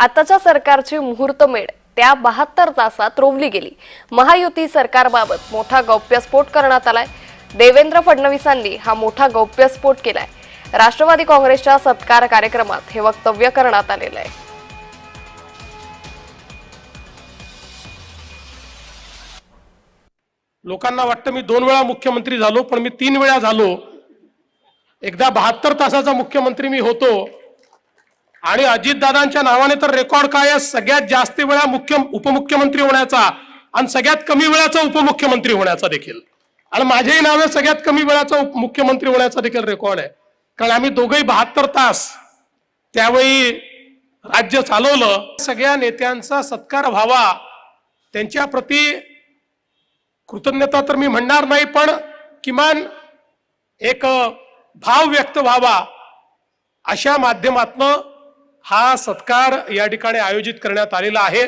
आताच्या सरकारची मुहूर्तमेढ त्या बहात्तर तासात रोवली गेली. महायुती सरकारबाबत मोठा गौप्यस्फोट करण्यात आलाय. देवेंद्र फडणवीसांनी हा मोठा गौप्यस्फोट केलाय. राष्ट्रवादी काँग्रेसच्या सत्कार कार्यक्रमात हे वक्तव्य करण्यात आलेलं आहे. लोकांना वाटतं मी दोन वेळा मुख्यमंत्री झालो पण मी तीन वेळा झालो. एकदा बहात्तर तासाचा मुख्यमंत्री मी होतो. आणि अजितदादांच्या नावाने तर रेकॉर्ड काय आहे? सगळ्यात जास्त वेळा मुख्य उपमुख्यमंत्री होण्याचा आणि सगळ्यात कमी वेळाचा उपमुख्यमंत्री होण्याचा देखील. आणि माझ्याही नावे सगळ्यात कमी वेळाचा मुख्यमंत्री होण्याचा देखील रेकॉर्ड आहे. कारण आम्ही दोघंही बहात्तर तास त्यावेळी राज्य चालवलं. सगळ्या नेत्यांचा सत्कार व्हावा त्यांच्या प्रती कृतज्ञता तर मी म्हणणार नाही पण किमान एक भाव व्यक्त व्हावा अशा माध्यमातनं हा सत्कार या ठिकाणी आयोजित करण्यात आलेला आहे.